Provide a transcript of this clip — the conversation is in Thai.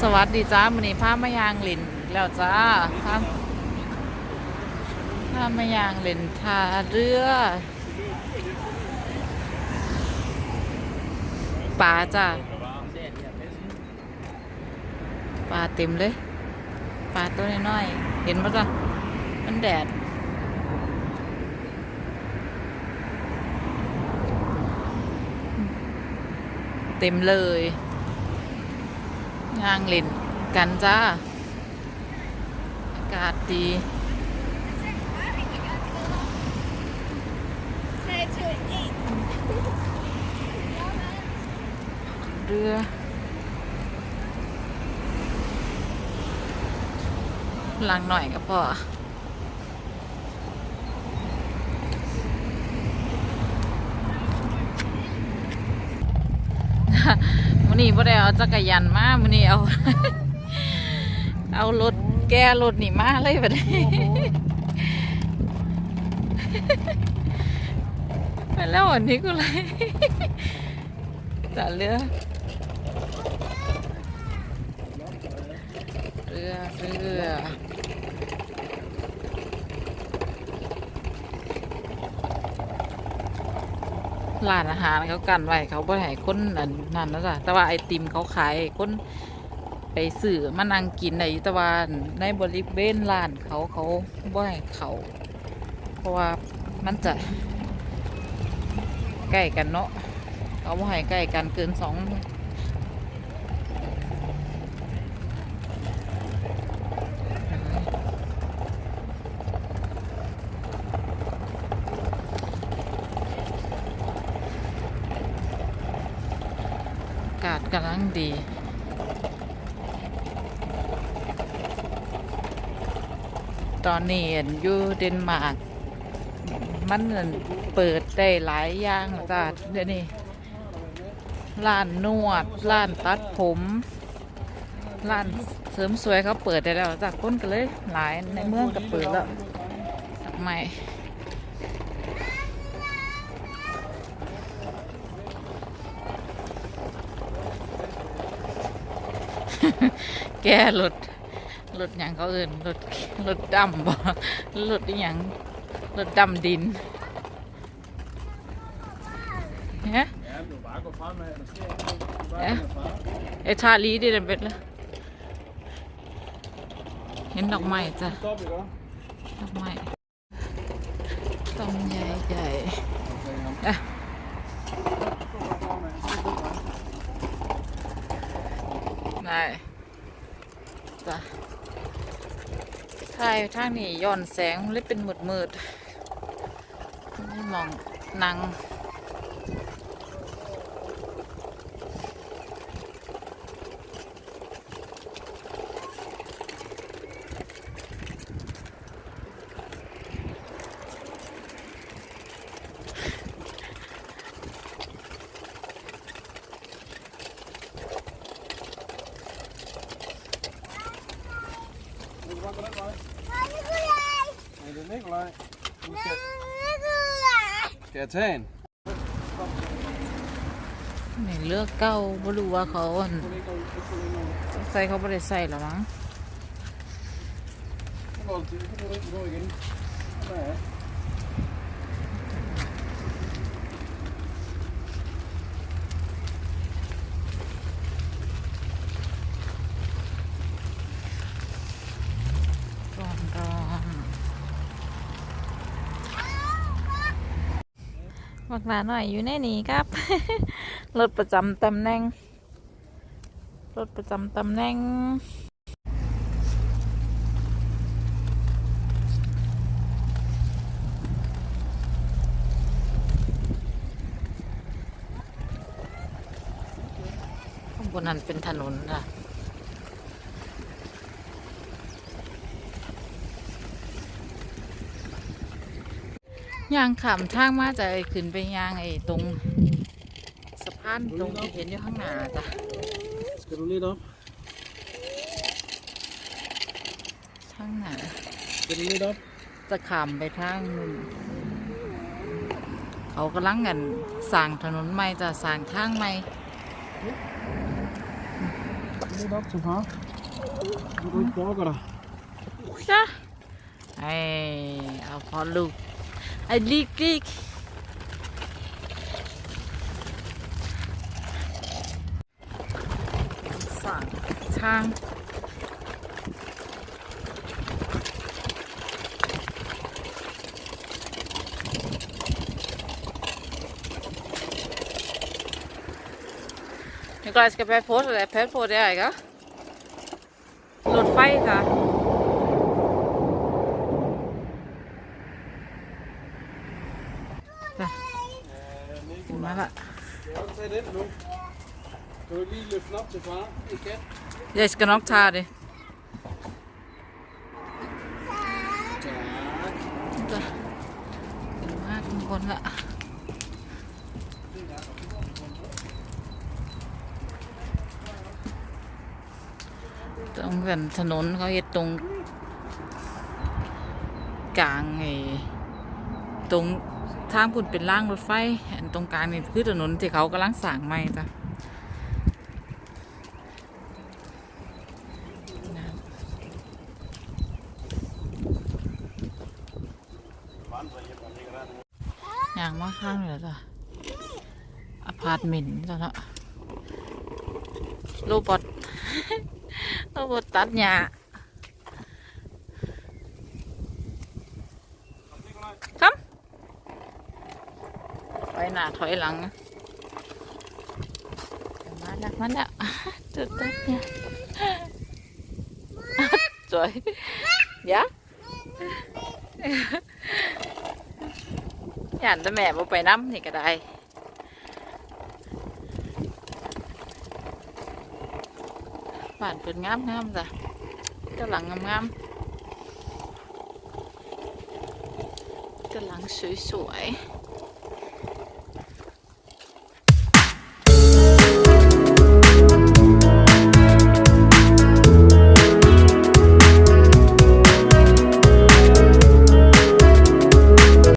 สวัสดีจ้ามันนี้พามายางลินแล้วจ้าพาพามายางลินทาเรือปลาจ้าปลาเต็มเลยปลาตัวน้อยๆเห็นปะจ้ะมันแดดเต็มเลย ย่างเล่นกันจ้า อากาศดีเรือลังหน่อยก็พอมื้อ นี้บ่ได้เอาจักรยานมามื้อนี้เอา เอารถแก้รถนี่มาเลยบัดนี้ไปแล้วอันนี้กูเลยต่เรือเรือเรือ ร้านอาหารเขากันไว้เขาบ่ให้คนอันนั่นนะจ๊ะแต่ว่าไอติมเขาขายให้คนไปสื่อมานั่งกินในตะวันในบริเวณร้านเขาเขาบ่ให้เขาเพราะว่ามันจะใกล้กันเนาะเขาบ่ให้ใกล้กันเกินสองากาศกำลังดี ตอนนี้เห็นอยู่เดนมาร์กมันเปิดได้หลายอย่างจ้ะเดี๋ยวนี้ร้านนวดร้านตัดผมร้านเสริมสวยเขาเปิดได้แล้วจากคนกันเลยหลายในเมืองก็เปิดแล้วสักใหม่ แกรถรถหยังเขาเอินรถรถดำบ่รถอหยังรถดำดินเฮ้ Ja, men bare gå frem med, der sker ikke noget. Bare Ja. gå frem. ไอชาลีดิเดนเป็ดเลยเห็นดอกไม้จ้ะ Stop, ikke? ดอกไม้ต้นใหญ่ใหญ่ Okay, ja. Ja. Gå bare fremad. Så gå bare. ได้ จ้ะถ่ายทางนี้ย้อนแสงเลยเป็นมืดมืดนี่มองนาง แกเช่นี่เลือกเก้าไม่รู้ว่าเขาใส่เขาไม่ได้ใส่หรอมั้ง บักหลาหน่อยอยู่ในนี้ครับ รถประจำตำแหน่ง รถประจำตำแหน่งข้างบนนั้นเป็นถนนค่ะ ย่างขำทางมาจะขึ้นไปย่างไอ้ตรงสะพานตรงที่เห็นอยู่ข้างหน้าจ้ะ Skal du lidt op? ข้างหน้า Skal du lidt op? จะขามไปทางนู้นเขากำลังกันสร้างถนนใหม่จะสร้างทางใหม่ Dit op zo van. Goed pokeren. จ้ะไอ้เอาพอลูก ไอ้ลีกลีกสั่งช่างนี่ก็จะไปโพสอะไรเพจโพสได้ก็รถไฟค่ะ Uh, Maar Nicolai. Ja, wat zei dit nu? Kun je lige løfte den op til far? Ikke? Jeg skal nok tage det. Tak. จ้ะเก่งมากทุกคนละตร งกันถนนเขาเฮ็ดตรงกลางไอ้ตรงทางพุ่นเป็นล่างรถไฟอันตรงกลางนี่คือถนนที่เขากำลังสร้างใหม่จ้ะอย่างมาข้างเลยจ้ะอพาร์ตเมนต์จ้ะเนาะโรบอทโรบอทตัดหญ้าครับถ อยหน้าถอยหลังมาแล้วมาแล้วจุดตัดหญ้าสวยยะหย่านต่แม่บ่ไปน้ำนี่ก็ได้บ้านเพิ่นงามงามจ้ะเจ้าหลังงามงามๆเจ้าหลังสวยๆ